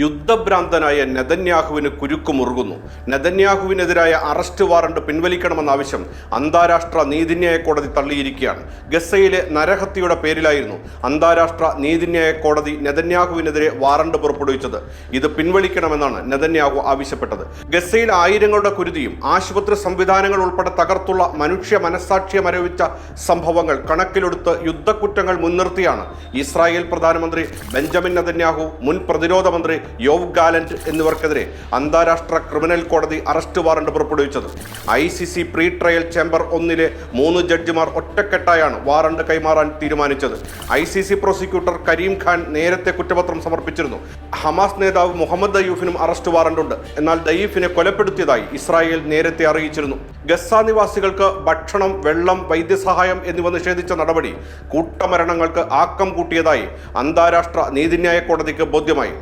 യുദ്ധഭ്രാന്തനായ നെതന്യാഹുവിന് കുരുക്കുമുറുകുന്നു. നെതന്യാഹുവിനെതിരായ arrest warrant പിൻവലിക്കണമെന്ന ആവശ്യം അന്താരാഷ്ട്ര നീതിന്യായ കോടതി തള്ളിയിരിക്കുകയാണ്. ഗസയിലെ നരഹത്യയുടെ പേരിലായിരുന്നു അന്താരാഷ്ട്ര നീതിന്യായ കോടതി നെതന്യാഹുവിനെതിരെ വാറണ്ട് പുറപ്പെടുവിച്ചത്. ഇത് പിൻവലിക്കണമെന്നാണ് നെതന്യാഹു ആവശ്യപ്പെട്ടത്. ഗസയിൽ ആയിരങ്ങളുടെ കുരുതിയും ആശുപത്രി സംവിധാനങ്ങൾ ഉൾപ്പെടെ തകർത്തുള്ള മനുഷ്യ മനസാക്ഷിയെ മരവിച്ച സംഭവങ്ങൾ കണക്കിലെടുത്ത് യുദ്ധക്കുറ്റങ്ങൾ മുൻനിർത്തിയാണ് ഇസ്രായേൽ പ്രധാനമന്ത്രി ബെഞ്ചമിൻ നെതന്യാഹു മുൻ പ്രതിരോധ മന്ത്രി യോവ് ഗാലന്റ് എന്നിവർക്കെതിരെ അന്താരാഷ്ട്ര ക്രിമിനൽ കോടതി അറസ്റ്റ് വാറണ്ട് പുറപ്പെടുവിച്ചത്. I C C pre trial chamber ഒന്നിലെ മൂന്ന് ജഡ്ജിമാർ ഒറ്റക്കെട്ടായാണ് വാറണ്ട് കൈമാറാൻ തീരുമാനിച്ചത്. I C C prosecutor Karim Khan നേരത്തെ കുറ്റപത്രം സമർപ്പിച്ചിരുന്നു. ഹമാസ് നേതാവ് മുഹമ്മദ് ദയ്യൂഫിനും അറസ്റ്റ് വാറണ്ടുണ്ട്. എന്നാൽ ദയ്യൂഫിനെ കൊലപ്പെടുത്തിയതായി ഇസ്രായേൽ നേരത്തെ അറിയിച്ചിരുന്നു. ഗസ നിവാസികൾക്ക് ഭക്ഷണം വെള്ളം വൈദ്യസഹായം എന്നിവ നിഷേധിച്ച നടപടി കൂട്ടമരണങ്ങൾക്ക് ആക്കം കൂട്ടിയതായി അന്താരാഷ്ട്ര നീതിന്യായ കോടതിക്ക് ബോധ്യമായി.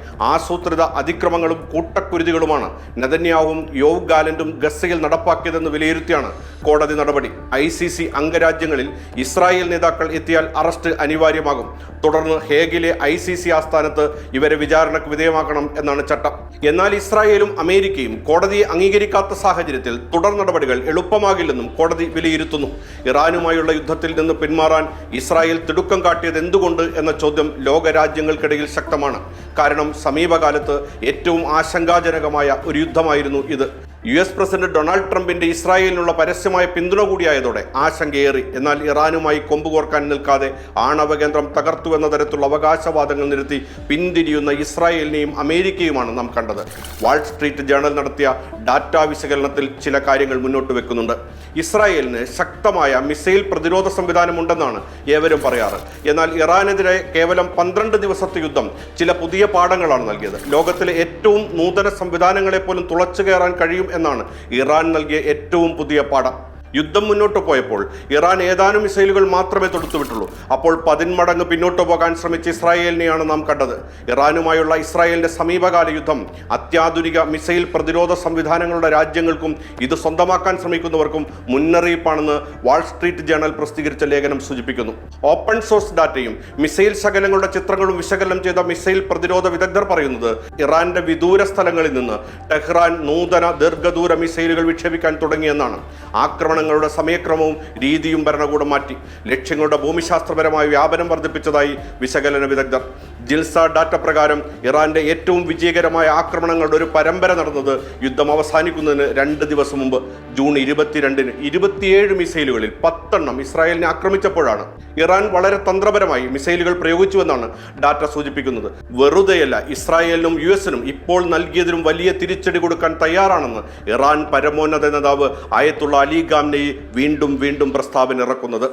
ആസൂത്രിത അതിക്രമങ്ങളും കൂട്ടക്കുരുതികളുമാണ് നെതന്യാവും യോവ് ഗാലന്റും ഗസയിൽ നടപ്പാക്കിയതെന്ന് വിലയിരുത്തിയാണ് കോടതി നടപടി. ഐ സി സി അംഗരാജ്യങ്ങളിൽ ഇസ്രായേൽ നേതാക്കൾ എത്തിയാൽ അറസ്റ്റ് അനിവാര്യമാകും. തുടർന്ന് ഹേഗിലെ ഐ സി സി ആസ്ഥാനത്ത് ഇവരെ വിചാരണയ്ക്ക് വിധേയമാക്കണം എന്നാണ് ചട്ടം. എന്നാൽ ഇസ്രായേലും അമേരിക്കയും കോടതിയെ അംഗീകരിക്കാത്ത സാഹചര്യത്തിൽ തുടർ നടപടികൾ എളുപ്പമാകില്ലെന്നും കോടതി വിലയിരുത്തുന്നു. ഇറാനുമായുള്ള യുദ്ധത്തിൽ നിന്ന് പിന്മാറാൻ ഇസ്രായേൽ തിടുക്കം കാട്ടിയത് എന്തുകൊണ്ട് എന്ന ചോദ്യം ലോകരാജ്യങ്ങൾക്കിടയിൽ ശക്തമാണ്. കാരണം സമീപകാലത്ത് ഏറ്റവും ആശങ്കാജനകമായ ഒരു യുദ്ധമായിരുന്നു ഇത്. യു എസ് പ്രസിഡന്റ് ഡൊണാൾഡ് ട്രംപിന്റെ ഇസ്രായേലിനുള്ള പരസ്യമായ പിന്തുണ കൂടിയായതോടെ ആശങ്കയേറി. എന്നാൽ ഇറാനുമായി കൊമ്പുകോർക്കാൻ നിൽക്കാതെ ആണവ കേന്ദ്രം തകർത്തു എന്ന തരത്തിലുള്ള അവകാശവാദങ്ങൾ നിരത്തി പിന്തിരിയുന്ന ഇസ്രായേലിനെയും അമേരിക്കയുമാണ് നാം കണ്ടത്. വാൾ സ്ട്രീറ്റ് ജേണൽ നടത്തിയ ഡാറ്റ വിശകലനത്തിൽ ചില കാര്യങ്ങൾ മുന്നോട്ട് വെക്കുന്നുണ്ട്. ഇസ്രായേലിന് ശക്തമായ മിസൈൽ പ്രതിരോധ സംവിധാനമുണ്ടെന്നാണ് ഏവരും പറയാറ്. എന്നാൽ ഇറാനെതിരെ കേവലം പന്ത്രണ്ട് ദിവസത്തെ യുദ്ധം ചില പുതിയ പാഠങ്ങളാണ് നൽകിയത്. ലോകത്തിലെ ഏറ്റവും നൂതന സംവിധാനങ്ങളെ പോലും തുളച്ചു കയറാൻ കഴിയും എന്നാണ് ഇറാൻ നൽകിയ ഏറ്റവും പുതിയ പാഠം. യുദ്ധം മുന്നോട്ട് പോയപ്പോൾ ഇറാൻ ഏതാനും മിസൈലുകൾ മാത്രമേ തൊടുത്തുവിട്ടുള്ളൂ. അപ്പോൾ പതിന്മടങ്ങ് പിന്നോട്ട് പോകാൻ ശ്രമിച്ച ഇസ്രായേലിനെയാണ് നാം കണ്ടത്. ഇറാനുമായുള്ള ഇസ്രായേലിന്റെ സമീപകാല യുദ്ധം അത്യാധുനിക മിസൈൽ പ്രതിരോധ സംവിധാനങ്ങളുടെ രാജ്യങ്ങൾക്കും ഇത് സ്വന്തമാക്കാൻ ശ്രമിക്കുന്നവർക്കും മുന്നറിയിപ്പാണെന്ന് വാൾ സ്ട്രീറ്റ് ജേണൽ പ്രസിദ്ധീകരിച്ച ലേഖനം സൂചിപ്പിക്കുന്നു. ഓപ്പൺ സോഴ്സ് ഡാറ്റയും മിസൈൽ ശകലങ്ങളുടെ ചിത്രങ്ങളും വിശകലനം ചെയ്ത മിസൈൽ പ്രതിരോധ വിദഗ്ധർ പറയുന്നത് ഇറാന്റെ വിദൂര സ്ഥലങ്ങളിൽ നിന്ന് ടെഹ്റാൻ നൂതന ദീർഘദൂര മിസൈലുകൾ വിക്ഷേപിക്കാൻ തുടങ്ങിയെന്നാണ്. ആക്രമണങ്ങളുടെ സമയക്രമവും രീതിയും ഭരണകൂടം മാറ്റി. ലക്ഷ്യങ്ങളുടെ ഭൂമിശാസ്ത്രപരമായ വ്യാപനം വർദ്ധിപ്പിച്ചതായി വിശകലന വിദഗ്ധർ ജിൽസ ഡാറ്റ പ്രകാരം ഇറാന്റെ ഏറ്റവും വിജയകരമായ ആക്രമണങ്ങളുടെ ഒരു പരമ്പര നടന്നത് യുദ്ധം അവസാനിക്കുന്നതിന് രണ്ട് ദിവസം മുമ്പ് ജൂൺ ഇരുപത്തിരണ്ടിന് ഇരുപത്തിയേഴ് മിസൈലുകളിൽ പത്തെണ്ണം ഇസ്രായേലിനെ ആക്രമിച്ചപ്പോഴാണ് ഇറാൻ വളരെ തന്ത്രപരമായി മിസൈലുകൾ പ്രയോഗിച്ചുവെന്നാണ് ഡാറ്റ സൂചിപ്പിക്കുന്നത്. വെറുതെയല്ല ഇസ്രായേലിനും യു എസിനും ഇപ്പോൾ നൽകിയതിനും വലിയ തിരിച്ചടി കൊടുക്കാൻ തയ്യാറാണെന്ന് ഇറാൻ പരമോന്നത നേതാവ് ആയത്തുള്ള അലി ഗാംനെയി വീണ്ടും വീണ്ടും പ്രസ്താവന ഇറക്കുന്നത്